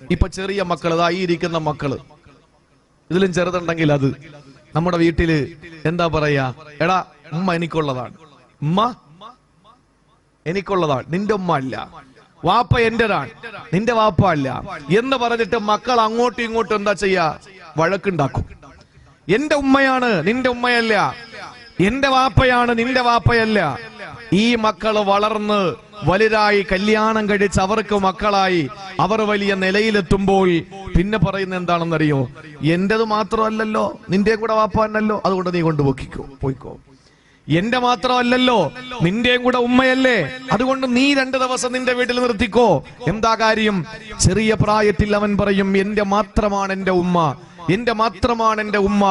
ഇപ്പൊ ചെറിയ മക്കൾ ഈ ഇരിക്കുന്ന മക്കൾ. ഇതിലും ചെറുതുണ്ടെങ്കിൽ അത്. നമ്മുടെ വീട്ടിൽ എന്താ പറയാ എടാ ഉമ്മ എനിക്കുള്ളതാണ്. ഉമ്മ എനിക്കുള്ളതാണ്. നിന്റെ ഉമ്മ അല്ല. വാപ്പ എന്റെതാണ്. നിന്റെ വാപ്പ അല്ല. എന്ന് പറഞ്ഞിട്ട് മക്കൾ അങ്ങോട്ടും ഇങ്ങോട്ടും എന്താ ചെയ്യാ? വഴക്കുണ്ടാക്കും. എന്റെ ഉമ്മയാണ് നിന്റെ ഉമ്മയല്ല. എന്റെ വാപ്പയാണ് നിന്റെ വാപ്പയല്ല. ഈ മക്കൾ വളർന്ന് വലുതായി കല്യാണം കഴിച്ച് അവർക്ക് മക്കളായി അവർ വലിയ നിലയിലെത്തുമ്പോൾ പിന്നെ പറയുന്ന എന്താണെന്നറിയോ? എന്റേത് മാത്രമല്ലല്ലോ നിന്റെ കൂടെ വാപ്പാനല്ലോ അതുകൊണ്ട് നീ കൊണ്ടുപോക്കിക്കോ പോയിക്കോ. എന്റെ മാത്രമല്ലല്ലോ നിന്റെയും കൂടെ ഉമ്മയല്ലേ അതുകൊണ്ട് നീ രണ്ട് ദിവസം നിന്റെ വീട്ടിൽ നിർത്തിക്കോ. എന്താ കാര്യം? ചെറിയ പ്രായത്തിൽ അവൻ പറയും എന്റെ മാത്രമാണ് എന്റെ ഉമ്മ. എന്റെ മാത്രമാണ് എന്റെ ഉമ്മ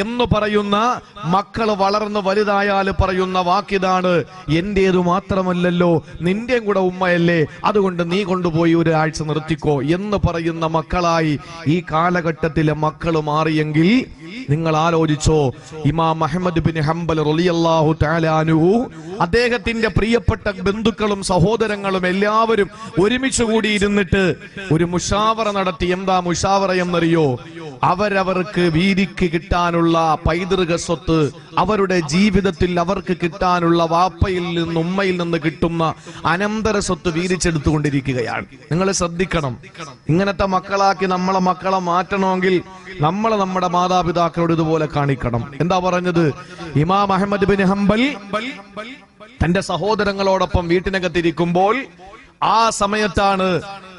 എന്ന് പറയുന്ന മക്കൾ വളർന്ന് വലുതായാൽ പറയുന്ന വാക്കിതാണ് എന്റേത് മാത്രമല്ലല്ലോ നിന്റെയും കൂടെ ഉമ്മയല്ലേ. അതുകൊണ്ട് നീ കൊണ്ടുപോയി ഒരു ആഴ്ച നിർത്തിക്കോ എന്ന് പറയുന്ന മക്കളായി ഈ കാലഘട്ടത്തിലെ മക്കൾ മാറിയെങ്കിൽ നിങ്ങൾ ആലോചിച്ചോ. ഇമാം അഹമ്മദ് ബിൻ ഹംബൽ റളിയല്ലാഹു താലാനുഹു അദ്ദേഹത്തിന്റെ പ്രിയപ്പെട്ട ബന്ധുക്കളും സഹോദരങ്ങളും എല്ലാവരും ഒരുമിച്ച് കൂടി ഇരുന്നിട്ട് ഒരു മുഷാവറ നടത്തി. എന്താ മുഷാവറ എന്നറിയോ? അവരവർക്ക് വീതിക്ക് കിട്ടാനുള്ള പൈതൃക സ്വത്ത് അവരുടെ ജീവിതത്തിൽ അവർക്ക് കിട്ടാനുള്ള വാപ്പയിൽ നിന്ന് ഉമ്മയിൽ നിന്ന് കിട്ടുന്ന അനന്തര സ്വത്ത് വീതിച്ചെടുത്തുകൊണ്ടിരിക്കുകയാണ്. നിങ്ങൾ ശ്രദ്ധിക്കണം. ഇങ്ങനത്തെ മക്കളാക്കി നമ്മളെ മക്കളെ മാറ്റണമെങ്കിൽ നമ്മൾ നമ്മുടെ മാതാപിതാക്കളോട് ഇതുപോലെ കാണിക്കണം. എന്താ പറഞ്ഞത്? ഇമാം അഹമ്മദ് ബിൻ ഹംബൽ തന്റെ സഹോദരങ്ങളോടൊപ്പം വീട്ടിനകത്തിരിക്കുമ്പോൾ ആ സമയത്താണ്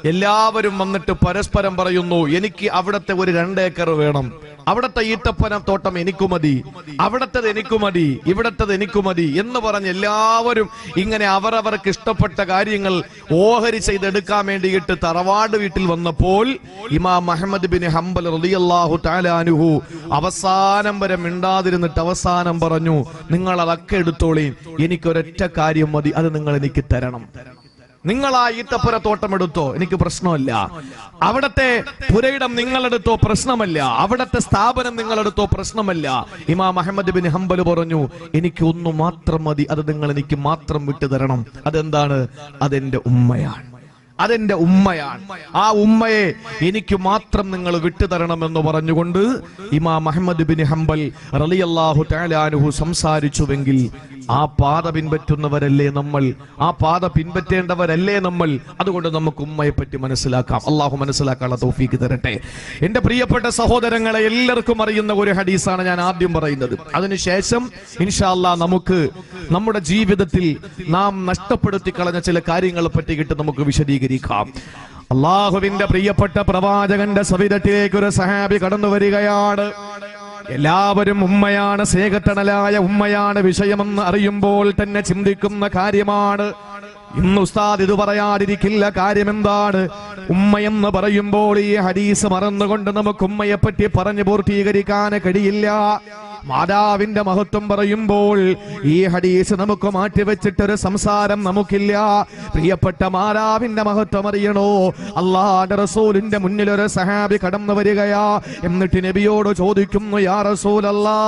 എല്ലാവരും വന്നിട്ട് പരസ്പരം പറയുന്നു എനിക്ക് അവിടത്തെ ഒരു രണ്ടേക്കർ വേണം. അവിടത്തെ ഈത്തപ്പന തോട്ടം എനിക്കു മതി. അവിടത്തത് എനിക്കു മതി. ഇവിടത്തത് എനിക്കു മതി എന്ന് പറഞ്ഞ് എല്ലാവരും ഇങ്ങനെ അവരവർക്ക് ഇഷ്ടപ്പെട്ട കാര്യങ്ങൾ ഓഹരി ചെയ്തെടുക്കാൻ വേണ്ടിയിട്ട് തറവാട് വീട്ടിൽ വന്നപ്പോൾ ഇമാം മഹമ്മദ് ബിൻ ഹംബൽ റളിയല്ലാഹു താലാനുഹു അവസാനം വരെ മിണ്ടാതിരുന്നിട്ട് അവസാനം പറഞ്ഞു നിങ്ങൾ അതൊക്കെ എടുത്തോളീ എനിക്കൊരൊറ്റ കാര്യം മതി. അത് നിങ്ങൾ എനിക്ക് തരണം. നിങ്ങൾ ആ ഈത്തപ്പുര തോട്ടം എടുത്തോ എനിക്ക് പ്രശ്നമല്ല. അവിടത്തെ പുരയിടം നിങ്ങളെടുത്തോ? പ്രശ്നമല്ല. അവിടത്തെ സ്ഥാപനം നിങ്ങളെടുത്തോ? പ്രശ്നമല്ല. ഇമാം അഹമ്മദ് ബിൻ ഹംബൽ പറഞ്ഞു എനിക്ക് ഒന്നു മാത്രം മതി. അത് നിങ്ങൾ എനിക്ക് മാത്രം വിട്ടു തരണം. അതെന്താണ്? അതെന്റെ ഉമ്മയാണ്. അതെന്റെ ഉമ്മയാണ്. ആ ഉമ്മയെ എനിക്ക് മാത്രം നിങ്ങൾ വിട്ടുതരണമെന്ന് പറഞ്ഞുകൊണ്ട് ഇമാം അഹമ്മദ് ബിൻ ഹംബൽ റലിയല്ലാഹു ടാലാനുഹു സംസാരിച്ചുവെങ്കിൽ ആ പാത പിൻപറ്റുന്നവരല്ലേ നമ്മൾ? ആ പാത പിൻപറ്റേണ്ടവരല്ലേ നമ്മൾ? അതുകൊണ്ട് നമുക്ക് ഉമ്മയെ പറ്റി മനസ്സിലാക്കാം. അള്ളാഹു മനസ്സിലാക്കാനുള്ള തോഫീക്ക് തരട്ടെ. എന്റെ പ്രിയപ്പെട്ട സഹോദരങ്ങളെ എല്ലാവർക്കും അറിയുന്ന ഒരു ഹദീസാണ് ഞാൻ ആദ്യം പറയുന്നത്. അതിനുശേഷം ഇൻഷാല്ല നമുക്ക് നമ്മുടെ ജീവിതത്തിൽ നാം നഷ്ടപ്പെടുത്തി കളഞ്ഞ ചില കാര്യങ്ങളെ പറ്റിയിട്ട് നമുക്ക് വിശദീകരിക്കാം. അള്ളാഹുവിന്റെ പ്രിയപ്പെട്ട പ്രവാചകന്റെ സവിധത്തിലേക്ക് ഒരു സഹാബി കടന്നു വരികയാണ്. എല്ലാവരും ഉമ്മയാണ് സ്നേഹത്തണലായ ഉമ്മയാണ്. വിഷയമെന്ന് അറിയുമ്പോൾ തന്നെ ചിന്തിക്കുന്ന കാര്യമാണ്. ഇന്ന് ഉസ്താദ് ഇത് പറയാതിരിക്കില്ല. കാര്യമെന്താണ്? ഉമ്മയെന്ന് പറയുമ്പോൾ ഈ ഹരീസ് മറന്നുകൊണ്ട് നമുക്ക് ഉമ്മയെപ്പറ്റി പറഞ്ഞു പൂർത്തീകരിക്കാൻ കഴിയില്ല. മാതാവിന്റെ മഹത്വം പറയുമ്പോൾ ഈ ഹദീസ് നമുക്ക് മാറ്റിവെച്ചിട്ടൊരു സംസാരം നമുക്കില്ല. പ്രിയപ്പെട്ട മാതാവിന്റെ മഹത്വം അറിയണോ? അള്ളാന്റെ റസൂലിന്റെ മുന്നിൽ ഒരു സഹാബി കടന്നു വരികയാ. എന്നിട്ട് നബിയോട് ചോദിക്കുന്നു യാ റസൂലല്ലാ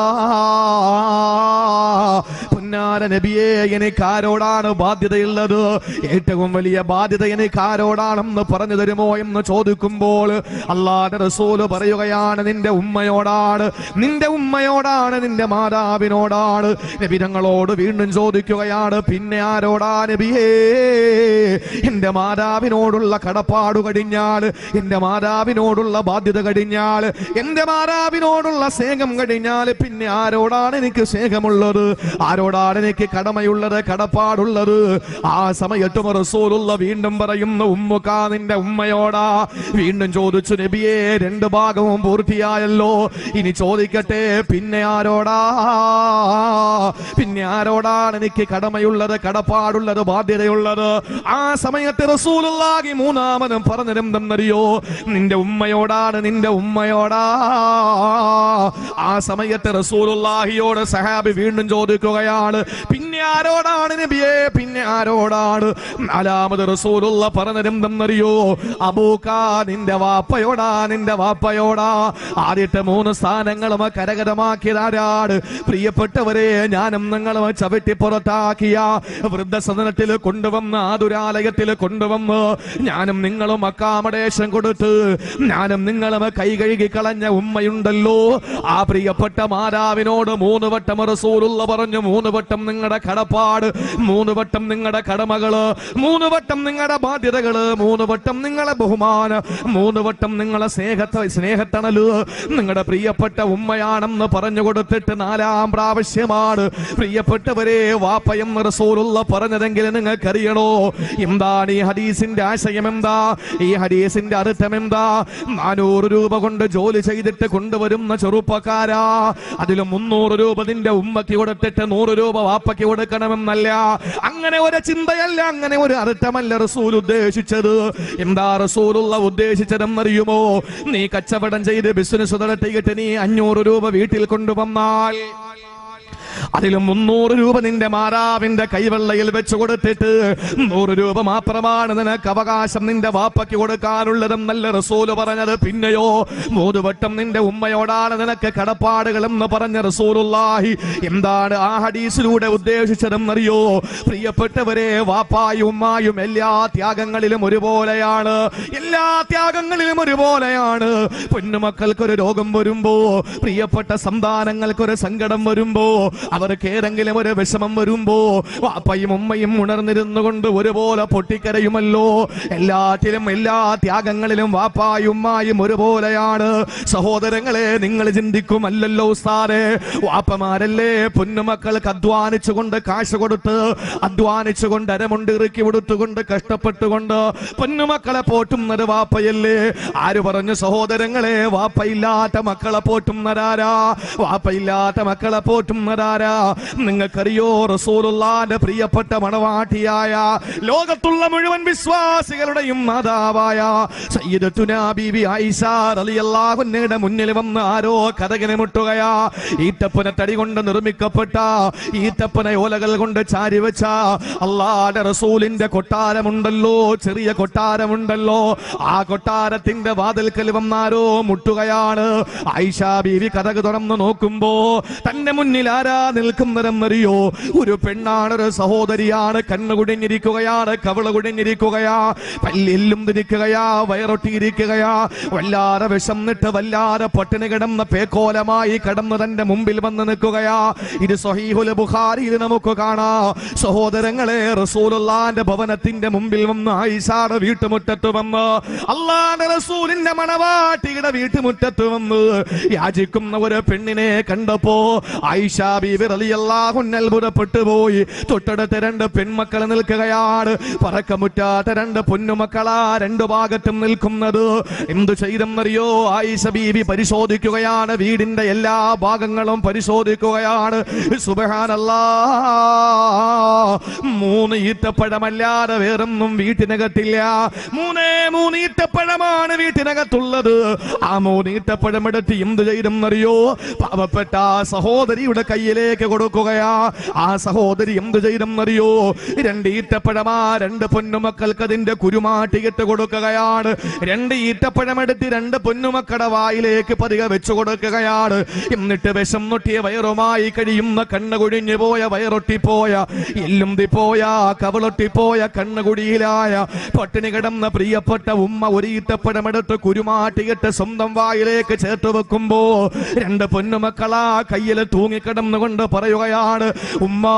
പുന്നാര നബിയെ എനിക്ക് ആരോടാണ് ബാധ്യതയുള്ളത്? ഏറ്റവും വലിയ ബാധ്യത എനിക്ക് ആരോടാണെന്ന് പറഞ്ഞു തരുമോ? എന്ന് ചോദിക്കുമ്പോൾ അള്ളാന്റെ റസൂൽ പറയുകയാണ് നിന്റെ ഉമ്മയോടാണ് നിന്റെ ഉമ്മയോടാണ് നിന്റെ മാതാവിനോടാണ്? നബി തങ്ങളോട് വീണ്ടും ചോദിക്കുകയാണ് പിന്നെ ആരോടാ നബിയേ? എന്റെ മാതാവിനോടുള്ള കടപ്പാട് കഴിഞ്ഞാൽ എന്റെ മാതാവിനോടുള്ള ബാധ്യത കഴിഞ്ഞാൽ എന്റെ മാതാവിനോടുള്ള സ്നേഹം കഴിഞ്ഞാൽ പിന്നെ ആരോടാണ് എനിക്ക് സ്നേഹമുള്ളത്? ആരോടാണ് എനിക്ക് കടമയുള്ളത് കടപ്പാടുള്ളത്? ആ സമയത്തും റസൂലുള്ള വീണ്ടും പറയുന്നു ഉമ്മുക്കാ നിന്റെ ഉമ്മയോടാ. വീണ്ടും ചോദിച്ചു നബിയേ രണ്ട് ഭാഗവും പൂർത്തിയായല്ലോ. ഇനി ചോദിക്കട്ടെ പിന്നെ ആരോടാ? പിന്നെ ആരോടാണ് എനിക്ക് കടമയുള്ളത് കടപ്പാടുള്ളത് ബാധ്യതയുള്ളത്? ആ സമയത്ത് റസൂലുള്ളാഹി മൂന്നാമനും പറഞ്ഞിരുന്നറിയോ നിന്റെ ഉമ്മയോടാണ് നിന്റെ ഉമ്മയോടാ. ആ സമയത്ത് റസൂലുള്ളാഹിയോട് സഹാബി വീണ്ടും ചോദിക്കുകയാണ് പിന്നെ ആരോടാണ് നബിയെ? പിന്നെ ആരോടാണ്? നാലാമത് റസൂലുള്ള പറഞ്ഞിരുന്നറിയോ അബൂക്ക നിന്റെ വാപ്പയോടാ നിന്റെ വാപ്പയോടാ. ആദ്യത്തെ മൂന്ന് സ്ഥാനങ്ങളും കരകരമാക്കിയതാരാണ് പ്രിയപ്പെട്ടവരെ ഞാനും നിങ്ങളും ചവിട്ടി പുറത്താക്കിയ വൃദ്ധസദനത്തിൽ കൊണ്ടുവന്ന് ആതുരാലയത്തിൽ കൊണ്ടുവന്ന് ഞാനും നിങ്ങളും അക്കാമഡേഷൻ കൊടുത്ത് ഞാനും നിങ്ങളും കൈ കഴുകി കളഞ്ഞ ഉമ്മയുണ്ടല്ലോ. ആ പ്രിയപ്പെട്ട മാതാവിനോട് മൂന്ന് വട്ടം റസൂലുള്ള പറഞ്ഞു മൂന്ന് വട്ടം നിങ്ങളുടെ കടപ്പാട് മൂന്ന് വട്ടം നിങ്ങളുടെ കടമകൾ മൂന്ന് വട്ടം നിങ്ങളുടെ ബാധ്യതകൾ മൂന്ന് വട്ടം നിങ്ങളെ ബഹുമാനം മൂന്ന് വട്ടം നിങ്ങളെ സ്നേഹത്തെ സ്നേഹത്തണൽ നിങ്ങളുടെ പ്രിയപ്പെട്ട ഉമ്മയാണെന്ന് പറഞ്ഞു കൊടുത്തിട്ട് നാലാം പ്രാവശ്യമാണ്. പ്രിയപ്പെട്ടവരെ വാപ്പയം റസൂലുള്ള പറഞ്ഞതെങ്കിൽ നിങ്ങൾക്കറിയണോ? എന്താണ് ഈ ഹദീസിന്റെ ആശയം എന്താ ഈ ഹദീസിന്റെ അർത്ഥം എന്താ നാനൂറ് രൂപ കൊണ്ട് ജോലി ചെയ്തിട്ട് കൊണ്ടുവരുന്ന ചെറുപ്പക്കാരാ. അതിൽ മുന്നൂറ് രൂപ നിന്റെ ഉമ്മയ്ക്ക് കൊടുത്തിട്ട് നൂറ് രൂപ വാപ്പയ്ക്ക് കൊടുക്കണമെന്നല്ല. അങ്ങനെ ഒരു ചിന്തയല്ല അങ്ങനെ ഒരു അർത്ഥമല്ല റസൂൽ ഉദ്ദേശിച്ചത്. എന്താ റസൂലുള്ള ഉദ്ദേശിച്ചതെന്നറിയുമോ? നീ കച്ചവടം ചെയ്ത് ബിസിനസ് നടത്തിയിട്ട് നീ അഞ്ഞൂറ് രൂപ വീട്ടിൽ കൊണ്ടുവന്നാൽ അതിലും മുന്നൂറ് രൂപ നിന്റെ മാതാവിന്റെ കൈവെള്ളയിൽ വെച്ച് കൊടുത്തിട്ട് നൂറ് രൂപ മാത്രമാണ് നിനക്ക് അവകാശം നിന്റെ വാപ്പയ്ക്ക് കൊടുക്കാനുള്ളതും നല്ല റസൂൽ പറഞ്ഞത്. പിന്നെയോ മൂതുവട്ടം നിന്റെ ഉമ്മയോടാണ് നിനക്ക് കടപ്പാടുകളെന്ന് പറഞ്ഞ റസൂലുള്ളാഹി. എന്താണ് ആ ഹദീസിലൂടെ ഉദ്ദേശിച്ചതെന്നറിയോ? പ്രിയപ്പെട്ടവരെ വാപ്പായും ഉമ്മായും എല്ലാ ത്യാഗങ്ങളിലും ഒരുപോലെയാണ്. എല്ലാ ത്യാഗങ്ങളിലും ഒരുപോലെയാണ്. പൊന്നുമക്കൾക്കൊരു രോഗം വരുമ്പോ പ്രിയപ്പെട്ട സന്താനങ്ങൾക്കൊരു സങ്കടം വരുമ്പോ അവർക്ക് ഏതെങ്കിലും ഒരു വിഷമം വരുമ്പോ വാപ്പയും ഉമ്മയും ഉണർന്നിരുന്നു കൊണ്ട് ഒരുപോലെ പൊട്ടിക്കരയുമല്ലോ. എല്ലാറ്റിലും എല്ലാ ത്യാഗങ്ങളിലും വാപ്പായും ഉമ്മായും ഒരുപോലെയാണ്. സഹോദരങ്ങളെ നിങ്ങൾ ചിന്തിക്കുമല്ലല്ലോ സാറേ വാപ്പമാരല്ലേ പൊന്നുമക്കൾക്ക് അധ്വാനിച്ചുകൊണ്ട് കാശ് കൊടുത്ത് അധ്വാനിച്ചുകൊണ്ട് അരമുണ്ട് ഇറുക്കി കൊടുത്തുകൊണ്ട് കഷ്ടപ്പെട്ടുകൊണ്ട് പൊന്നുമക്കളെ പോറ്റുന്നത് വാപ്പയല്ലേ? ആര് പറഞ്ഞു സഹോദരങ്ങളെ വാപ്പയില്ലാത്ത മക്കളെ പോറ്റുന്നതാരാ? വാപ്പയില്ലാത്ത മക്കളെ പോറ്റുന്നതാരാ? നിങ്ങൾക്കറിയോ റസൂലുള്ളാന്റെ പ്രിയപ്പെട്ട മണവാട്ടിയായ ലോകത്തുള്ള മുഴുവൻ വിശ്വാസികളുടെയും മാതാവായ സയ്യിദത്തുനാ ആയിഷ മുന്നിൽ വന്ന് ആരോ കഥകനെ മുട്ടുകയാ ഈറ്റപ്പന തടി കൊണ്ട് നിർമ്മിക്കപ്പെട്ട ഈറ്റപ്പന ഓലകൾ കൊണ്ട് ചാരി വെച്ച അള്ളാടെ റസൂലിന്റെ കൊട്ടാരമുണ്ടല്ലോ ചെറിയ കൊട്ടാരമുണ്ടല്ലോ. ആ കൊട്ടാരത്തിന്റെ വാതിൽക്കൽ വന്നാരോ മുട്ടുകയാണ്. ആയിഷ ബീവി കഥക് തുറന്ന് നോക്കുമ്പോ തന്റെ മുന്നിൽ ആരാ നിൽക്കുന്നതെന്നറിയോ ഒരു പെണ്ണാണ് ഒരു സഹോദരിയാണ്. കണ്ണു കുടിഞ്ഞിരിക്കുകയാണ് കവിള കുടിഞ്ഞിരിക്കുകയാ. പല്ലെല്ലും തിരിക്കുകയാ വയറൊട്ടിയിരിക്കുകയാ. വല്ലാതെ വിശന്നിട്ട് വല്ലാതെ പട്ടിണി കിടന്ന പേക്കോലമായി കടന്നു തന്റെ മുമ്പിൽ വന്ന് നിൽക്കുകയാ. ഇത് സഹീഹുൽ ബുഖാരിയിൽ നമുക്ക് കാണാ. സഹോദരങ്ങളെ റസൂലുള്ളാന്റെ ഭവനത്തിന്റെ മുമ്പിൽ വന്ന് ആയിഷാടെ വീട്ടുമുറ്റത്ത് വന്ന് അള്ളാന്റെ റസൂലിന്റെ മണവാട്ടിയുടെ വീട്ടുമുറ്റത്ത് വന്ന് യാചിക്കുന്ന ഒരു പെണ്ണിനെ കണ്ടപ്പോ ആയിഷാ ബീവി റളിയല്ലാഹു അൻഹ അത്ഭുതപ്പെട്ടു പോയി തൊട്ടടുത്ത് രണ്ട് പെൺമക്കൾ നിൽക്കുകയാണ്. പറക്കമുറ്റാത്ത രണ്ട് പൊന്നുമക്കളാ രണ്ടു ഭാഗത്തും നിൽക്കുന്നത്. എന്തു ചെയ്തെന്നറിയോ? ആയിഷ ബീവി പരിശോധിക്കുകയാണ്. വീടിന്റെ എല്ലാ ഭാഗങ്ങളും പരിശോധിക്കുകയാണ്. സുബഹാനല്ലാ. മൂന്ന് ഈത്തപ്പഴമല്ലാതെ വേറൊന്നും വീട്ടിനകത്തില്ല. മൂന്നേ മൂന്ന് ഈത്തപ്പഴമാണ് വീട്ടിനകത്തുള്ളത്. ആ മൂന്ന് എടുത്ത് എന്ത് ചെയ്തെന്നറിയോ? പാവപ്പെട്ട സഹോദരിയുടെ കയ്യിലേക്ക് കൊടുക്കുകയാ. ആ സഹോദരി എന്ത് ചെയ്തെന്നറിയോ? രണ്ട് രണ്ട് പൊന്നുമക്കൾക്ക് അതിന്റെ കുരുമാട്ടിയിട്ട് കൊടുക്കുകയാണ്. രണ്ട് ഈത്തപ്പഴം എടുത്ത് രണ്ട് പൊന്നുമക്കളുടെ വായിലേക്ക് പതികെ വെച്ചു കൊടുക്കുകയാണ്. എന്നിട്ട് വിഷം നൊട്ടിയ വയറുമായി കഴിയുന്ന കണ്ണുകൊഴിഞ്ഞു പോയ വയറൊട്ടിപ്പോയ എല്ലും പോയ കവളൊട്ടിപ്പോയ കണ്ണുകുടിയിലായ പട്ടിണി കിടന്ന പ്രിയപ്പെട്ട ഉമ്മ ഒരു കുരുമാട്ടിയിട്ട് സ്വന്തം വായിലേക്ക് ചേർത്ത് വെക്കുമ്പോ രണ്ട് പൊന്നുമക്കളാ കയ്യിൽ തൂങ്ങിക്കിടന്നുകൊണ്ട് പറയുകയാണ് ഉമ്മാ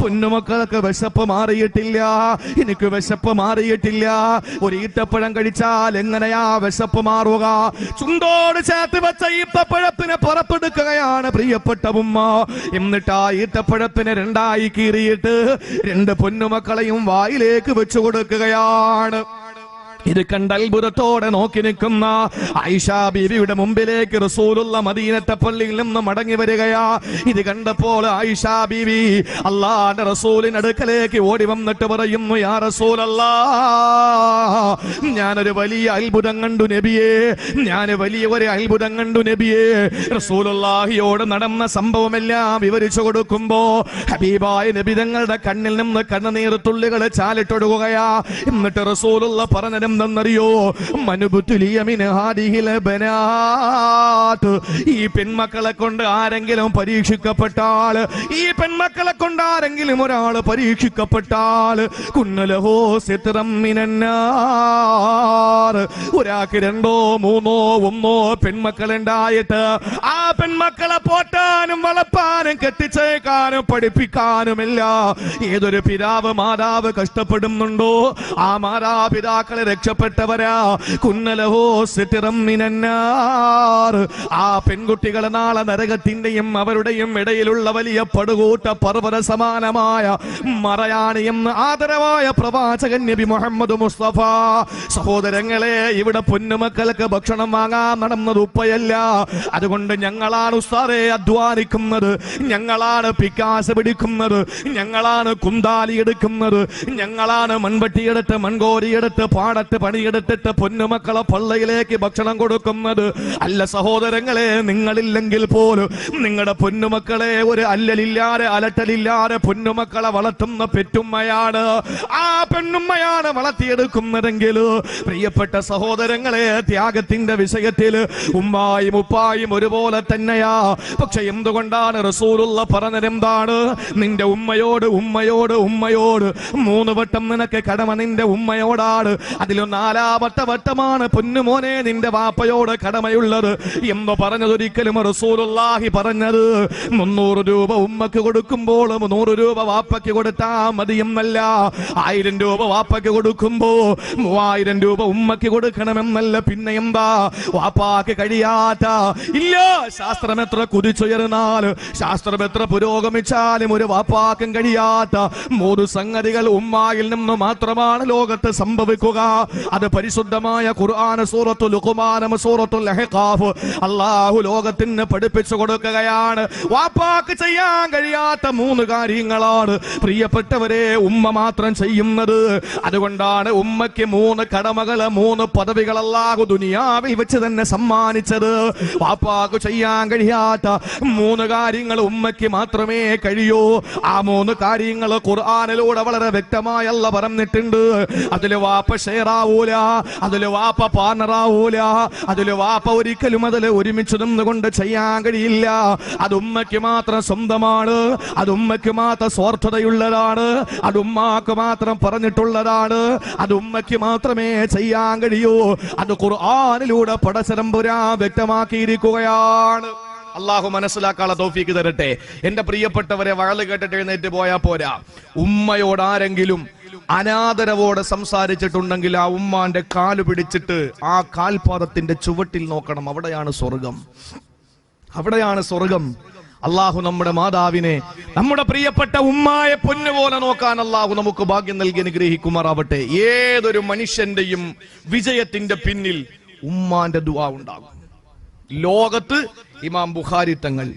പൊന്നുമക്കൾക്ക് വിശപ്പ് മാറിയിട്ടില്ല. എനിക്ക് വിശപ്പ് മാറിയിട്ടില്ല. ഒരു ഈത്തപ്പഴം കഴിച്ചാൽ എങ്ങനെയാ വിശപ്പ് മാറുക? ചുണ്ടോട് ചേർത്ത് വെച്ച ഈത്തപ്പഴത്തിനെ പുറപ്പെടുക്കുകയാണ് പ്രിയപ്പെട്ട ഉമ്മ. എന്നിട്ട് ആ ഈത്തപ്പഴത്തിനെ രണ്ടായി കീറിയിട്ട് രണ്ട് പൊന്നുമക്കളെയും വായിലേക്ക് വെച്ചു കൊടുക്കുകയാണ്. ഇത് കണ്ട അത്ഭുതത്തോടെ നോക്കി നിൽക്കുന്ന ഐഷാ ബീവിയുടെ മുമ്പിലേക്ക് റസൂലുള്ള മദീനത്തെ പള്ളിയിൽ നിന്ന് മടങ്ങി വരികയാ. ഇത് കണ്ടപ്പോൾ ആയിഷ ബീവി അള്ളാന്റെ റസൂലിനടുക്കലേക്ക് ഓടി വന്നിട്ട് പറയുന്നു യാ റസൂലല്ലാ ഞാനൊരു വലിയ അത്ഭുതം കണ്ടു നബിയേ ഞാൻ വലിയ ഒരു അത്ഭുതം കണ്ടു നബിയേ. റസൂലുള്ളാഹിയോട് നടന്ന സംഭവമെല്ലാം വിവരിച്ചു കൊടുക്കുമ്പോ ഹബീബായ നബി തങ്ങളുടെ കണ്ണിൽ നിന്ന് കണ്ണുനീർ തുള്ളികൾ ചാലിട്ടൊടുകയാ എന്നിട്ട് റസൂലുള്ള പറഞ്ഞതെന്തെന്നറിയോ ബനാത്ത്. ഈ പെൺമക്കളെ കൊണ്ട് ആരെങ്കിലും പരീക്ഷിക്കപ്പെട്ടാൽ ഈ പെൺമക്കളെ കൊണ്ട് ആരെങ്കിലും ഒരാൾ പരീക്ഷിക്കപ്പെട്ടാൽ കുന്നലഹോ സിത്രം ഒരാൾക്ക് രണ്ടോ മൂന്നോ ഒന്നോ പെൺമക്കളുണ്ടായിട്ട് ആ പെൺമക്കളെ പോറ്റാനും വളപ്പാനും കെട്ടിച്ചേക്കാനും പഠിപ്പിക്കാനുമില്ല. ഏതൊരു പിതാവ് മാതാവ് കഷ്ടപ്പെടുന്നുണ്ടോ? ആ മാതാപിതാക്കളെ രക്ഷപ്പെട്ടവരാ കുന്നലഹോ ആ പെൺകുട്ടികളെ നാളെ നരകത്തിന്റെയും അവരുടെയും ഇടയിലുള്ള വലിയ പടുകൂട്ട പർവത സമാനമായ മറയാണ് എന്ന് ആദരവായ പ്രവാചകൻ നബി മുഹമ്മദ് മുസ്തഫ. സഹോദരങ്ങളെ ഇവിടെ പൊന്നുമക്കൾക്ക് ഭക്ഷണം വാങ്ങാൻ നടന്നത് ഉപ്പയല്ല. അതുകൊണ്ട് ഞങ്ങളാണ് ഉസ്താറെ അധ്വാനിക്കുന്നത്. ഞങ്ങളാണ് പിക്കാസ് പിടിക്കുന്നത്. ഞങ്ങളാണ് കുന്താലി എടുക്കുന്നത്. ഞങ്ങളാണ് മൺവെട്ടിയെടുത്ത് മൺകോരിയെടുത്ത് പാടത്ത് പണിയെടുത്തിട്ട് പൊന്നുമക്കളെ പള്ളയിലേക്ക് ഭക്ഷണം കൊടുക്കുന്നത്. അല്ല സഹോദരങ്ങളെ നിങ്ങളില്ലെങ്കിൽ പോലും നിങ്ങളുടെ പൊന്നുമക്കളെ ഒരു അല്ലലില്ലാതെ അലട്ടലില്ലാതെ പൊന്നുമക്കളെ വളർത്തുന്ന പെറ്റുമ്മയാണ്. ആ പെണ്ണുമ്മയാണ് വളർത്തിയെടുക്കുന്നതെങ്കിൽ പ്രിയപ്പെട്ട സഹോദരങ്ങളെ ത്യാഗത്തിന്റെ വിഷയത്തിൽ ഉമ്മായും ഉപ്പായും ഒരുപോലെ തന്നെയാ. പക്ഷെ എന്തുകൊണ്ടാണ് റസൂലുള്ള പറഞ്ഞതെന്താണ് നിന്റെ ഉമ്മയോട് ഉമ്മയോട് ഉമ്മയോട്. മൂന്ന് വട്ടം നിനക്ക് കടമ നിന്റെ ഉമ്മയോടാണ്. അതിലും നാലാമത്തെ വട്ടമാണ് പൊന്നുമോനെ നിന്റെ വാപ്പയോട് കടമയുള്ളത്. എന്ന് പറഞ്ഞതൊരിക്കലും റസൂലുള്ളാഹി പറഞ്ഞത്. മുന്നൂറ് രൂപ ഉമ്മക്ക് കൊടുക്കുമ്പോൾ നൂറ് രൂപ വാപ്പയ്ക്ക് കൊടുത്താ മതിയെന്നല്ല ആയിരം രൂപ വാപ്പയ്ക്ക് കൊടുക്കുമ്പോ മൂവായിരം രൂപ ഉമ്മക്ക് കൊടുക്കണമെന്നല്ല. പിന്നെ എന്താ? വാപ്പാക്ക് കഴിയാത്ത ഇല്ല. ശാസ്ത്രം എത്ര കുതിച്ചുയർന്നാൽ ശാസ്ത്രം എത്ര പുരോഗമിച്ചാലും ഒരു വാപ്പാക്കും കഴിയാത്ത മൂന്ന് സംഗതികൾ ഉമ്മായിൽ നിന്ന് മാത്രമാണ് ലോകത്ത് സംഭവിക്കുക. അത് പരിശുദ്ധമായ ഖുർആന സൂറത്തു ലുഖ്മാനം സൂറത്തു ലഹഖാഫ്. അല്ലാഹു ലോകത്തിന് പഠിപ്പിച്ചു കൊടുക്കുകയാണ്. വാപ്പാക്ക് ചെയ്യാൻ കഴിയാത്ത മൂന്ന് കാര്യങ്ങളാണ് പ്രിയപ്പെട്ടവരെ ഉമ്മ മാത്രം ചെയ്യുന്നത്. അതുകൊണ്ടാണ് ഉമ്മയ്ക്ക് മൂന്ന് കടമകൾ മൂന്ന് പദവികൾ അല്ലാഹു ദുനിയാവിൽ വെച്ച് തന്നെ സമ്മാനിച്ചത്. വാപ്പാക്ക് ചെയ്യാൻ കഴിയാത്ത മൂന്ന് കാര്യങ്ങൾ ഉമ്മയ്ക്ക് മാത്രമേ കഴിയൂ. ആ മൂന്ന് കാര്യങ്ങൾ ഖുർആാനിലൂടെ വളരെ വ്യക്തമായല്ല പറഞ്ഞിട്ടുണ്ട്. അതിൽ വാപ്പ ഷെയറാവൂല അതിൽ വാപ്പ പാർട്ണറാവൂല. അതിൽ വാപ്പ ഒരിക്കലും അതിൽ ഒരുമിച്ച് നിന്നുകൊണ്ട് ചെയ്യാൻ കഴിയില്ല. അത് ഉമ്മയ്ക്ക് മാത്രം സ്വന്തമാണ്. അത് ഉമ്മയ്ക്ക് മാത്രം സ്വാർത്ഥതയുള്ളതാണ്. അത് ഉമ്മാക്ക് മാത്രം പറഞ്ഞിട്ടുള്ളതാണ്. അത് ഉമ്മയ്ക്ക് മാത്രമേ ചെയ്യാൻ കഴിയൂ. അത് ഖുർആാനിലൂടെ പടശരമ്പുരാ വ്യക്തമാക്കിയിരിക്കുകയാണ്. അള്ളാഹു മനസ്സിലാക്കാനുള്ള തോഫീക്ക് തരട്ടെ. എന്റെ പ്രിയപ്പെട്ടവരെ വഴൽ കേട്ടിട്ട് എഴുന്നേറ്റ് പോയാ പോരാ. ഉമ്മയോട് ആരെങ്കിലും അനാദരവോടെ സംസാരിച്ചിട്ടുണ്ടെങ്കിൽ ആ ഉമ്മാന്റെ കാൽ പിടിച്ചിട്ട് ആ കാൽപാദത്തിന്റെ ചുവട്ടിൽ നോക്കണം. അവിടെയാണ് സ്വർഗം. അവിടെയാണ് സ്വർഗം. അള്ളാഹു നമ്മുടെ മാതാവിനെ നമ്മുടെ പ്രിയപ്പെട്ട ഉമ്മായെ പൊന്നുപോലെ നോക്കാൻ അള്ളാഹു നമുക്ക് ഭാഗ്യം നൽകി അനുഗ്രഹിക്കുമാറാവട്ടെ. ഏതൊരു മനുഷ്യന്റെയും വിജയത്തിന്റെ പിന്നിൽ ഉമ്മാന്റെ ദുവാ ഉണ്ടാകും. ലോകത്ത് ഇമാം ബുഖാരി തങ്ങൾ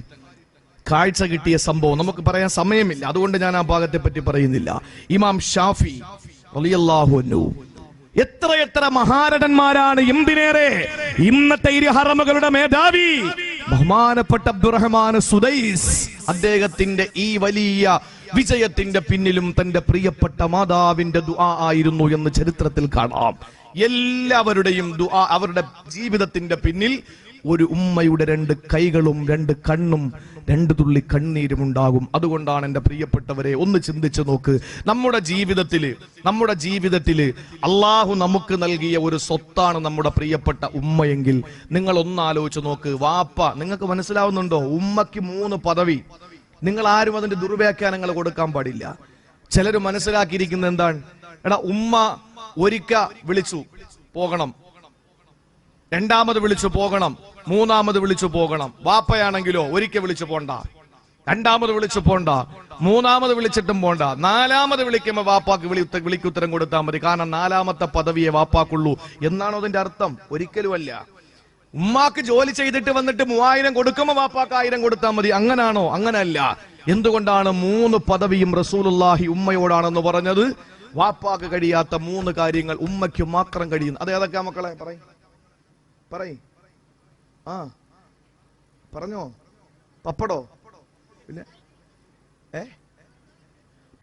കാഴ്ച കിട്ടിയ സംഭവം നമുക്ക് പറയാൻ സമയമില്ല. അതുകൊണ്ട് ഞാൻ ആ ഭാഗത്തെ പറ്റി പറയുന്നില്ല. ഇമാം ഷാഫി അൻഹു എത്ര എത്ര മഹാരഥന്മാരാണ് എന്തിനേറെ ഇന്നത്തെ ഇരു ഹറമുകളുടെ മേധാവി. ബഹുമാനപ്പെട്ട അബ്ദുറഹ്മാൻ സുദൈസ് അദ്ദേഹത്തിന്റെ ഈ വലിയ വിജയത്തിന്റെ പിന്നിലും തന്റെ പ്രിയപ്പെട്ട മാതാവിന്റെ ദുആ ആയിരുന്നു എന്ന് ചരിത്രത്തിൽ കാണാം. എല്ലാവരുടെയും ദുആ അവരുടെ ജീവിതത്തിന്റെ പിന്നിൽ ഒരു ഉമ്മയുടെ രണ്ട് കൈകളും രണ്ട് കണ്ണും രണ്ട് തുള്ളി കണ്ണീരും ഉണ്ടാകും. അതുകൊണ്ടാണ് എന്റെ പ്രിയപ്പെട്ടവരെ ഒന്ന് ചിന്തിച്ച് നോക്ക്. നമ്മുടെ ജീവിതത്തിൽ നമ്മുടെ ജീവിതത്തിൽ അള്ളാഹു നമുക്ക് നൽകിയ ഒരു സ്വത്താണ് നമ്മുടെ പ്രിയപ്പെട്ട ഉമ്മയെങ്കിൽ നിങ്ങൾ ഒന്ന് ആലോചിച്ച് നോക്ക്. വാപ്പ നിങ്ങൾക്ക് മനസ്സിലാവുന്നുണ്ടോ? ഉമ്മയ്ക്ക് മൂന്ന് പദവി. നിങ്ങൾ ആരും അതിന്റെ ദുർവ്യാഖ്യാനങ്ങൾ കൊടുക്കാൻ പാടില്ല. ചിലർ മനസ്സിലാക്കിയിരിക്കുന്നത് എന്താണ്? എടാ ഉമ്മ ഒരിക്ക വിളിച്ചു പോകണം. രണ്ടാമത് വിളിച്ചു പോകണം. മൂന്നാമത് വിളിച്ചു പോകണം. വാപ്പയാണെങ്കിലോ ഒരിക്കൽ വിളിച്ചു പോണ്ട. രണ്ടാമത് വിളിച്ചു പോണ്ട. മൂന്നാമത് വിളിച്ചിട്ടും പോണ്ട. നാലാമത് വിളിക്കുമ്പോ വാപ്പാക്ക് വിളി വിളിക്കുത്തരം കൊടുത്താൽ മതി. കാരണം നാലാമത്തെ പദവിയെ വാപ്പാക്കുള്ളൂ. എന്നാണോ അതിന്റെ അർത്ഥം? ഒരിക്കലുമല്ല ഉമ്മാക്ക് ജോലി ചെയ്തിട്ട് വന്നിട്ട് മൂവായിരം കൊടുക്കുമ്പോ വാപ്പാക്ക് ആയിരം കൊടുത്താൽ മതി. അങ്ങനാണോ? അങ്ങനല്ല. എന്തുകൊണ്ടാണ് മൂന്ന് പദവിയും റസൂലുള്ളാഹി ഉമ്മയോടാണെന്ന് പറഞ്ഞത്? വാപ്പാക്ക് കഴിയാത്ത മൂന്ന് കാര്യങ്ങൾ ഉമ്മയ്ക്ക് മാത്രം കഴിയുന്നു. അതേതൊക്കെ മക്കളെ? പറയും. പറയും. ആ പറഞ്ഞോ. പപ്പടോ? പിന്നെ ഏ?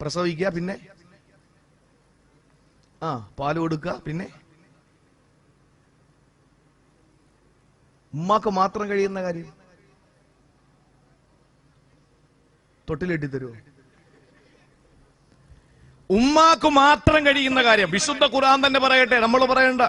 പ്രസവിക്കുക പിന്നെ? ആ പാൽ കൊടുക്കുക പിന്നെ? ഉമ്മാക്ക് മാത്രം കഴിയുന്ന കാര്യം? തൊട്ടിലെട്ടി തരുമോ ഉമ്മാക്ക് മാത്രം കഴിയുന്ന കാര്യം. വിശുദ്ധ ഖുറാൻ തന്നെ പറയട്ടെ. നമ്മൾ പറയണ്ട.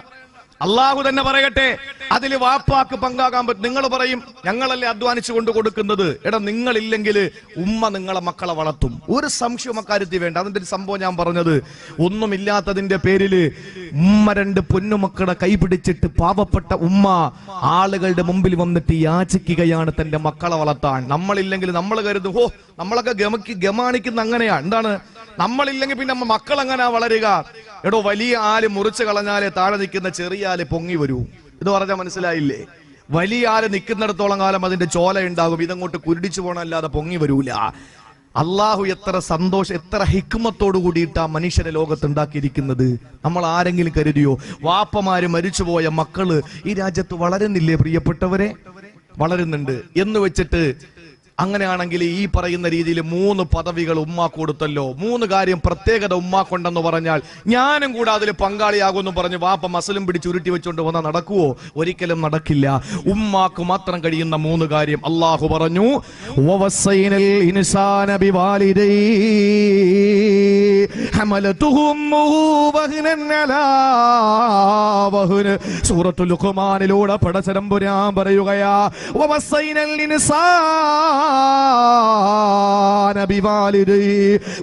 അള്ളാഹു തന്നെ പറയട്ടെ അതിൽ വാപ്പാക്ക് പങ്കാകാൻ പറ്റും. നിങ്ങൾ പറയും ഞങ്ങളല്ലേ അധ്വാനിച്ചു കൊണ്ട് കൊടുക്കുന്നത്. എടാ നിങ്ങളില്ലെങ്കിൽ ഉമ്മ നിങ്ങളെ മക്കളെ വളർത്തും. ഒരു സംശയം അക്കാര്യത്തിൽ വേണ്ട. അതിന്റെ ഒരു സംഭവം ഞാൻ പറഞ്ഞത്? ഒന്നുമില്ലാത്തതിന്റെ പേരിൽ ഉമ്മ രണ്ട് പൊന്നുമക്കളെ കൈപിടിച്ചിട്ട് പാവപ്പെട്ട ഉമ്മ ആളുകളുടെ മുമ്പിൽ വന്നിട്ട് യാചിക്കുകയാണ് തന്റെ മക്കളെ വളർത്താൻ. നമ്മളില്ലെങ്കിൽ നമ്മൾ കരുതും ഓ നമ്മളൊക്കെ ഗമക്ക് ഗമാണിക്കുന്ന അങ്ങനെയാ. എന്താണ്? നമ്മളില്ലെങ്കിൽ പിന്നെ മക്കൾ എങ്ങനെയാ വളരുക? എടോ വലിയ ആൽ മുറിച്ചു കളഞ്ഞാലേ താഴെ നിൽക്കുന്ന ചെറിയ ആൽ പൊങ്ങി വരൂ എന്ന് പറഞ്ഞാൽ മനസ്സിലായില്ലേ? വലിയ ആൽ നിൽക്കുന്നിടത്തോളം കാലം അതിന്റെ ചോല ഉണ്ടാകും. ഇതങ്ങോട്ട് കുരുടിച്ചു പോകണമല്ലാതെ പൊങ്ങി വരൂല. അള്ളാഹു എത്ര സന്തോഷം എത്ര ഹിക്മത്തോടു കൂടിയിട്ട് മനുഷ്യരെ ലോകത്ത് ഉണ്ടാക്കിയിരിക്കുന്നത് നമ്മൾ ആരെങ്കിലും കരുതിയോ? വാപ്പമാര് മരിച്ചുപോയ മക്കൾ ഈ രാജ്യത്ത് വളരുന്നില്ലേ പ്രിയപ്പെട്ടവരെ? വളരുന്നുണ്ട്. എന്ന് വെച്ചിട്ട് അങ്ങനെയാണെങ്കിൽ ഈ പറയുന്ന രീതിയിൽ മൂന്ന് പദവികൾ ഉമ്മ കൊടുത്തല്ലോ. മൂന്ന് കാര്യം പ്രത്യേകത ഉമ്മാക്കൊണ്ടെന്ന് പറഞ്ഞാൽ ഞാനും കൂടെ അതിൽ പങ്കാളിയാകുമെന്ന് പറഞ്ഞ് വാപ്പ മസലും പിടിച്ച് ഉരുട്ടി വെച്ചുകൊണ്ട് വന്നാൽ നടക്കുവോ? ഒരിക്കലും നടക്കില്ല. ഉമ്മാക്ക് മാത്രം കഴിയുന്ന മൂന്ന് കാര്യം അള്ളാഹു പറഞ്ഞു "വവസ്സൈനൽ ഇൻസാന ബിവാലിദൈ. ഹമലതുഹു ഉമ്മുഹു വഹ്നൻ അലാ വഹ്ന്." സൂറത്തുൽ ലുഖ്മാനിലൂടെ പടച്ചതമ്പുരാൻ പറയുകയാ.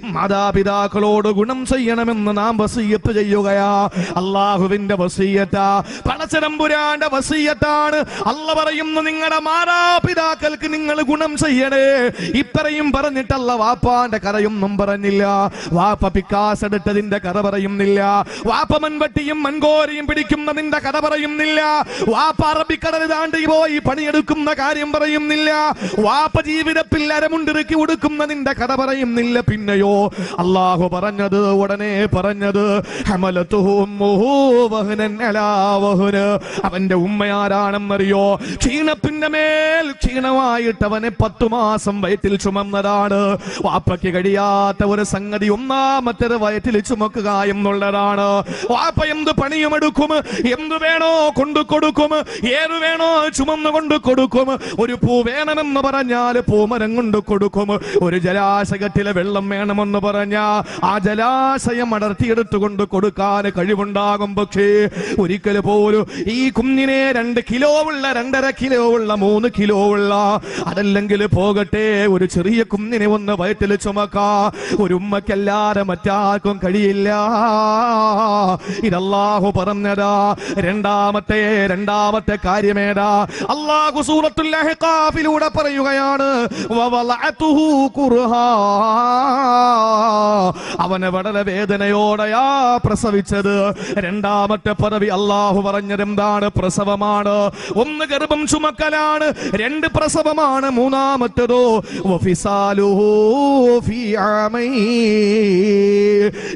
മാതാപിതാക്കളോട് ഗുണം ചെയ്യണമെന്ന് നാം വസീയത്ത് ചെയ്യുകയാ അള്ളാഹുവിന്റെ വസീയത്താ പടച്ചതമ്പുരാന്റെ വസീയത്താണ് അല്ല പറയുന്നു നിങ്ങളുടെ മാതാപിതാക്കൾക്ക് നിങ്ങൾ ഗുണം ചെയ്യണേ ഇത്രയും പറഞ്ഞിട്ടല്ല വാപ്പാന്റെ കഥയൊന്നും പറഞ്ഞില്ല വാപ്പ പിക്കാസ് എടുത്തതിന്റെ കഥ പറയുന്നില്ല. വാപ്പ മൺവട്ടിയും മൺകോരയും പിടിക്കുന്നതിന്റെ കഥ പറയുന്നില്ല. വാപ്പ അറബിക്കടൽ താണ്ടി പോയി പണിയെടുക്കുന്ന കാര്യം പറയുന്നില്ല. വാപ്പ ജീവിതത്തിൽ അരമുണ്ടിറുക്കി ഉടുക്കുന്നതിന്റെ കഥ പറയുന്നില്ല. പിന്നെയോ അള്ളാഹു പറഞ്ഞത് ഉടനെ പറഞ്ഞത് അവന്റെ ഉമ്മയാരാണെന്നറിയോ ക്ഷീണത്തിന്റെ മേൽ ക്ഷീണമായിട്ട് അവനെ പത്തു മാസം വയറ്റിൽ ചുമന്നതാണ്. വാപ്പയ്ക്ക് കഴിയാത്ത ഒരു സംഗതി ഒന്നാമത്തേത് വയറ്റിൽ ചുമക്കുക എന്നുള്ളതാണ്. വാപ്പ എന്ത് പണിയുമെടുക്കും എന്ത് വേണോ കൊണ്ടു കൊടുക്കും. ഏത് വേണോ ചുമന്നു കൊണ്ട് കൊടുക്കും. ഒരു പൂ വേണമെന്ന് പറഞ്ഞാൽ പൂമരം കൊണ്ട് കൊടുക്കും. ഒരു ജലാശയത്തിലെ വെള്ളം വേണമെന്ന് പറഞ്ഞ ആ ജലാശയം അടർത്തിയെടുത്തുകൊണ്ട് കൊടുക്കാൻ കഴിവുണ്ടാകും പക്ഷേ ഒരിക്കൽ പോലും ഈ കുഞ്ഞിനെ രണ്ട് കിലോ ഉള്ള രണ്ടര കിലോ ഉള്ള മൂന്ന് കിലോ ഉള്ള അതല്ലെങ്കിൽ പോകട്ടെ ഒരു ചെറിയ കുഞ്ഞിനെ ഒന്ന് വയറ്റിൽ ചുമക്കാ. ഒരു ഉമ്മക്കല്ലാതെ മറ്റാർക്കും കഴിയില്ല. ഇതല്ലാഹു പറഞ്ഞതാ രണ്ടാമത്തെ രണ്ടാമത്തെ കാര്യമേടാ അള്ളാഹു സൂറത്തുൽ അഹ്ഖാഫിലൂടെ പറയുകയാണ്. അവനെ വളരെ വേദനയോടെയാ പ്രസവിച്ചത്. രണ്ടാമത്തെ പദവി അള്ളാഹു പറഞ്ഞത് എന്താണ് പ്രസവമാണ്. ഒന്ന് ഗർഭം ചുമക്കലാണ് രണ്ട് പ്രസവമാണ്. മൂന്നാമത്തേതോ വഫിസാലുഹു ഫീ ആമൈൻ.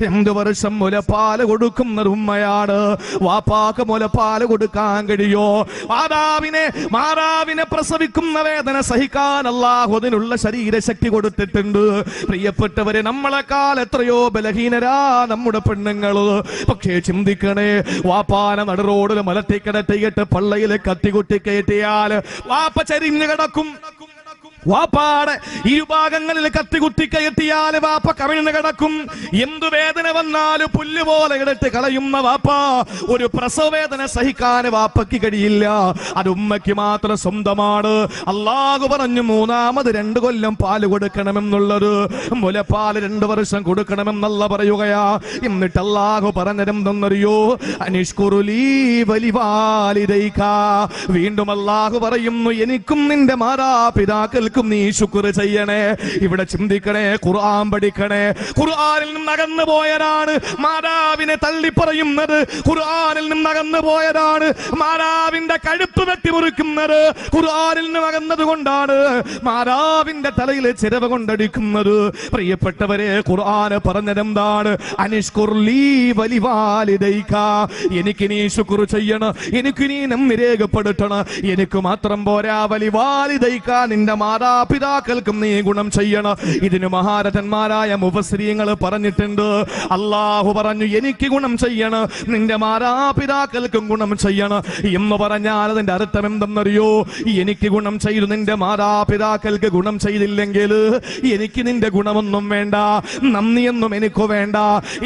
രണ്ട് വർഷം മുലപ്പാൽ കൊടുക്കുന്നത് ഉമ്മയാണ്. വാപ്പാക്ക് മുലപ്പാൽ കൊടുക്കാൻ കഴിയോ? മാതാവിനെ മാതാവിനെ പ്രസവിക്കുന്ന വേദന സഹിക്കാൻ അല്ലാഹു അതിനുള്ള ശരീരശക്തി കൊടുത്തിട്ടുണ്ട്. പ്രിയപ്പെട്ടവരെ നമ്മളെക്കാൾ എത്രയോ ബലഹീനരാ നമ്മുടെ പെണ്ണുങ്ങൾ. പക്ഷേ ചിന്തിക്കണേ വാപ്പാന നടുറോഡിൽ മലത്തിക്കിടത്തിയിട്ട് പള്ളയിൽ കത്തികുട്ടി കയറ്റിയാൽ വാപ്പ ചരിഞ്ഞു കിടക്കും. വാപ്പാടെ ഇരുഭാഗങ്ങളിൽ കത്തികുത്തി കയറ്റിയാൽ വാപ്പ കവിഴ്ന്ന് കിടക്കും. എന്തു വേദന വന്നാലും പുല്ലുപോലെ എടുത്ത് കളയുന്ന വാപ്പ ഒരു പ്രസവവേദന സഹിക്കാൻ വാപ്പയ്ക്ക് കഴിയില്ല. അത് ഉമ്മയ്ക്ക് മാത്രം സ്വന്തമാണ്. അള്ളാഹു പറഞ്ഞു മൂന്നാമത് രണ്ടു കൊല്ലം പാൽ കൊടുക്കണമെന്നുള്ളത്. മുലപ്പാൽ രണ്ടു വർഷം കൊടുക്കണമെന്നല്ല പറയുകയാ. എന്നിട്ട് അള്ളാഹു പറഞ്ഞതെന്തെന്നറിയോ അനിഷ്കുറുലീ വലിവാലിതൈക്ക വീണ്ടും അള്ളാഹു പറയുന്നു എനിക്കും നിന്റെ മാതാപിതാക്കൾക്ക് മാതാപിതാക്കൾക്കും നീ ശുക്ർ ചെയ്യണേ. ഇവിടെ ചിന്തിക്കണേ ഖുർആൻ പഠിക്കണേ. ഖുർആനിൽ നിന്ന് അകന്നു പോയതാണ് മാതാവിനെ തള്ളി പറയുന്നത് ഖുർആനിൽ നിന്ന് അകന്നു പോയതാണ് മാതാവിന്റെ കഴുത്ത് വെട്ടി മുറിക്കുന്നത് ഖുർആനിൽ നിന്ന് അകന്നത് കൊണ്ടാണ്. മാതാവിന്റെ തലയിൽ ചിരവ കൊണ്ടടിക്കുന്നത്. പ്രിയപ്പെട്ടവരെ ഖുർആന് പറഞ്ഞതെന്താണ്? എനിക്ക് നീ ശുക്ർ ചെയ്യണം. എനിക്ക് നീ നന്ദി രേഖപ്പെടുത്തണം എനിക്ക് മാത്രം പോരാ വലിവാലിദൈക. നിന്റെ മാതാപിതാക്കൾക്കും നീ ഗുണം ചെയ്യണം. ഇതിന് മഹാരഥന്മാരായ മുപശ്രീങ്ങൾ പറഞ്ഞിട്ടുണ്ട്. അള്ളാഹു പറഞ്ഞു എനിക്ക് ഗുണം ചെയ്യണം. നിന്റെ മാതാപിതാക്കൾക്കും ഗുണം ചെയ്യണം. എന്ന് പറഞ്ഞാൽ അതിന്റെ അർത്ഥം എന്തെന്നറിയോ? എനിക്ക് ഗുണം ചെയ്തു നിന്റെ മാതാപിതാക്കൾക്ക് ഗുണം ചെയ്തില്ലെങ്കിൽ എനിക്ക് നിന്റെ ഗുണമൊന്നും വേണ്ട നന്ദിയൊന്നും എനിക്ക് വേണ്ട.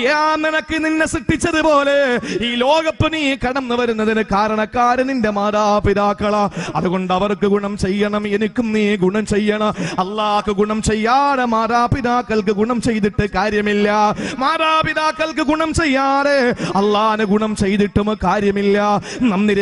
യാ നിനക്ക് നിന്നെ സൃഷ്ടിച്ചതുപോലെ ഈ ലോകത്ത് നീ കടന്നു വരുന്നതിന് കാരണക്കാരൻ നിന്റെ മാതാപിതാക്കളാ. അതുകൊണ്ട് അവർക്ക് ഗുണം ചെയ്യണം എനിക്കും നീ ഗുണം ചെയ്യണം. അള്ളാഹ് ഗുണം ചെയ്യാതെ മാതാപിതാക്കൾക്ക് ഗുണം ചെയ്തിട്ട് കാര്യമില്ല. മാതാപിതാക്കൾക്ക് ഗുണം ചെയ്യാതെ അള്ളാഹിന് ഗുണം ചെയ്തിട്ടും കാര്യമില്ല. നന്ദി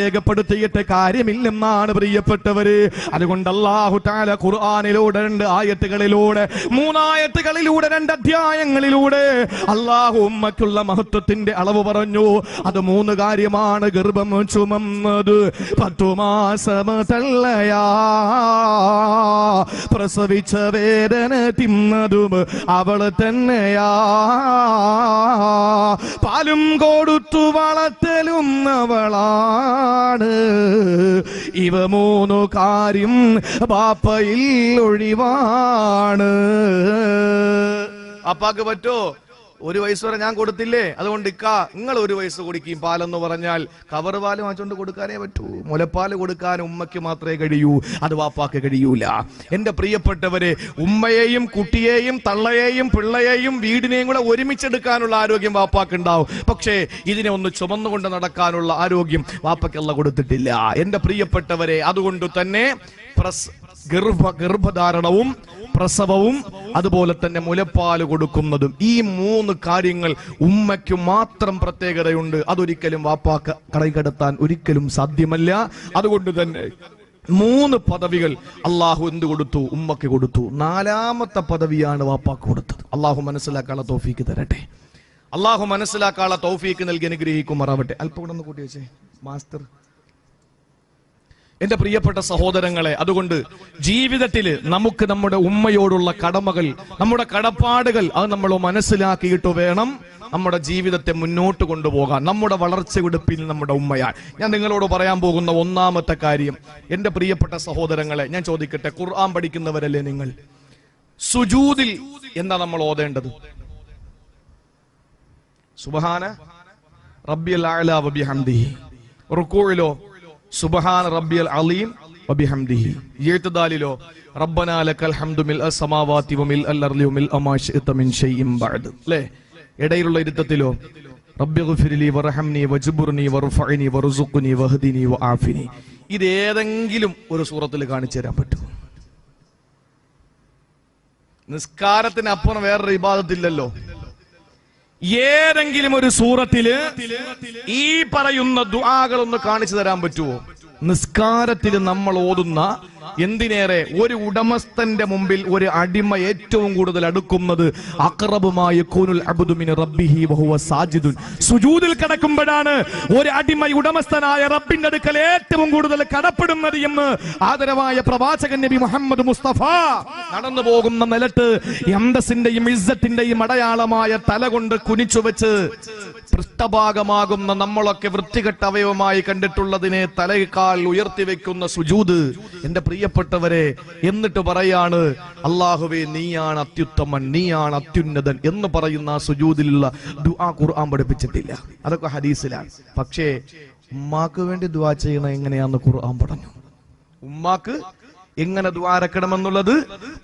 രേഖപ്പെടുത്തിയിട്ട് കാര്യമില്ലെന്നാണ് പ്രിയപ്പെട്ടവര്. അതുകൊണ്ട് അള്ളാഹു താല ഖുർആാനിലൂടെ രണ്ട് ആയത്തുകളിലൂടെ മൂന്നായത്തുകളിലൂടെ രണ്ട് അധ്യായങ്ങളിലൂടെ അള്ളാഹു ഉമ്മയ്ക്കുള്ള മഹത്വത്തിന്റെ അളവ് പറഞ്ഞു. അത് മൂന്ന് കാര്യമാണ്. ഗർഭം ചുമന്നത് പത്തു തള്ളയാ പ്രസവിച്ച വേദന തിന്നതും അവൾ തന്നെയാ. പാലും കൊടുത്തു വളർത്തലും അവളാണ് ഇവ മൂന്നു കാര്യം ബാപ്പയിൽ ഒഴിവാണ്. അപ്പാക്ക് പറ്റോ? ഒരു വയസ്സ് വരെ ഞാൻ കൊടുത്തില്ലേ? അതുകൊണ്ട് ഇക്ക നിങ്ങൾ ഒരു വയസ്സ് കുടിക്കും പാലെന്ന് പറഞ്ഞാൽ കവർ പാൽ വാങ്ങിച്ചുകൊണ്ട് കൊടുക്കാനേ പറ്റൂ. മുലപ്പാൽ കൊടുക്കാൻ ഉമ്മയ്ക്ക് മാത്രമേ കഴിയൂ. അത് വാപ്പാക്ക് കഴിയൂല. എന്റെ പ്രിയപ്പെട്ടവരെ ഉമ്മയെയും കുട്ടിയെയും തള്ളയെയും പിള്ളയെയും വീടിനെയും കൂടെ ഒരുമിച്ചെടുക്കാനുള്ള ആരോഗ്യം വാപ്പാക്ക് ഉണ്ടാവും പക്ഷേ ഇതിനെ ഒന്ന് ചുമന്നുകൊണ്ട് നടക്കാനുള്ള ആരോഗ്യം വാപ്പയ്ക്കല്ല കൊടുത്തിട്ടില്ല. എന്റെ പ്രിയപ്പെട്ടവരെ അതുകൊണ്ട് തന്നെ പ്രസ് ഗർഭ ഗർഭധാരണവും പ്രസവവും അതുപോലെ തന്നെ മുലപ്പാൽ കൊടുക്കുന്നതും ഈ മൂന്ന് കാര്യങ്ങൾ ഉമ്മയ്ക്ക് മാത്രം പ്രത്യേകതയുണ്ട്. അതൊരിക്കലും വാപ്പാക്ക് കടകടത്താൻ ഒരിക്കലും സാധ്യമല്ല. അതുകൊണ്ട് തന്നെ മൂന്ന് പദവികൾ അള്ളാഹു എന്ത് കൊടുത്തു? ഉമ്മക്ക് കൊടുത്തു. നാലാമത്തെ പദവിയാണ് വാപ്പാക്ക് കൊടുത്തത്. അള്ളാഹു മനസ്സിലാക്കാനുള്ള തോഫീക്ക് തരട്ടെ. അള്ളാഹു മനസ്സിലാക്കാനുള്ള തോഫീക്ക് നൽകി അനുഗ്രഹിക്കുമാറാവട്ടെ. അല്പം കൂടെ ഒന്ന് കൂട്ടി വെച്ചേ. മാസ്റ്റർ എന്റെ പ്രിയപ്പെട്ട സഹോദരങ്ങളെ അതുകൊണ്ട് ജീവിതത്തിൽ നമുക്ക് നമ്മുടെ ഉമ്മയോടുള്ള കടമകൾ നമ്മുടെ കടപ്പാടുകൾ അത് നമ്മൾ മനസ്സിലാക്കിയിട്ട് വേണം നമ്മുടെ ജീവിതത്തെ മുന്നോട്ട് കൊണ്ടുപോകാൻ നമ്മുടെ വളർച്ചയുടെ പിന്നിൽ നമ്മുടെ ഉമ്മയാൽ ഞാൻ നിങ്ങളോട് പറയാൻ പോകുന്ന ഒന്നാമത്തെ കാര്യം എന്റെ പ്രിയപ്പെട്ട സഹോദരങ്ങളെ ഞാൻ ചോദിക്കട്ടെ ഖുർആൻ പഠിക്കുന്നവരല്ലേ നിങ്ങൾ? സുജൂദിൽ എന്താ നമ്മൾ ഓതേണ്ടത്? സുബഹാന റബ്ബിയൽ അഅല വബിഹംദിഹി റുക്കൂഇലോ സുബ്ഹാന റബ്ബിയൽ അലീം. ബഅദ്. ല്ലേ ഇടയിലുള്ള ഇരുത്തത്തിലോ റബ്ബി ഗഫിർലി വറഹംനി വജ്ബുർനി വർഫഅനി വർസുഖ്നി വഹ്ദിനി വആഫിനി ഇത് ഏതെങ്കിലും ഒരു സൂറത്തിൽ കാണിച്ചു തരാൻ പറ്റുമോ നിസ്കാരത്തിന് അപ്പുറം വേറൊരു ഇബാദത്തില്ലല്ലോ. ഏതെങ്കിലും ഒരു സൂറത്തിൽ ഈ പറയുന്ന ദുആകൾ ഒന്ന് കാണിച്ചു തരാൻ പറ്റുമോ നിസ്കാരത്തിൽ നമ്മൾ ഓതുന്ന എന്തിനേറെ ഒരു ഉടമസ്ഥന്റെ മുമ്പിൽ ഒരു അടിമ ഏറ്റവും കൂടുതൽ അടുക്കുന്നത്? അക്രബുമായ കൂനുൽ അബ്ദുമിൻ റബ്ബിഹി വഹുവ സാജിദുൻ. സുജൂദിൽ കിടക്കുമ്പോഴാണ് ഒരു അടിമ ഉടമസ്ഥനായ റബ്ബിന്റെ അടുക്കൽ ഏറ്റവും കൂടുതൽ കടപ്പെടുന്നത് എന്ന് ആദരവായ പ്രവാചകൻ നബി മുഹമ്മദ് മുസ്തഫ നടന്നു പോകുന്ന നിലത്ത് അന്തസ്സിന്റെയും ഇസ്സത്തിന്റെയും അടയാളമായ തല കൊണ്ട് കുനിച്ചു വെച്ച് പൃഷ്ഠഭാഗമാകുന്ന നമ്മളൊക്കെ വൃത്തികെട്ട അവയവമായി കണ്ടിട്ടുള്ളതിനെ തലയേക്കാൾ ഉയർത്തി വെക്കുന്ന സുജൂദ് എന്റെ പ്രിയപ്പെട്ടവരെ എന്നിട്ട് പറയാണ് അള്ളാഹുവേ നീയാണ് അത്യുത്തമൻ നീയാണ് അത്യുന്നതൻ എന്ന് പറയുന്ന ആ സുജൂദിലുള്ള ദുആ ഖുർആൻ പഠിപ്പിച്ചിട്ടില്ല. അതൊക്കെ ഹദീസിലാണ്. പക്ഷേ ഉമ്മാക്ക് വേണ്ടി ദുആ ചെയ്യണം എങ്ങനെയാന്ന് ഖുർആൻ പറഞ്ഞു. ഉമ്മാക്ക് എങ്ങനെ ദ്വാരക്കണമെന്നുള്ളത്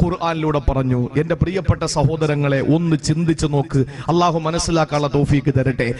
ഖുർആാനിലൂടെ പറഞ്ഞു. എന്റെ പ്രിയപ്പെട്ട സഹോദരങ്ങളെ ഒന്ന് ചിന്തിച്ചു നോക്ക്. അള്ളാഹു മനസ്സിലാക്കാനുള്ള തോഫീക്ക് തരട്ടെ.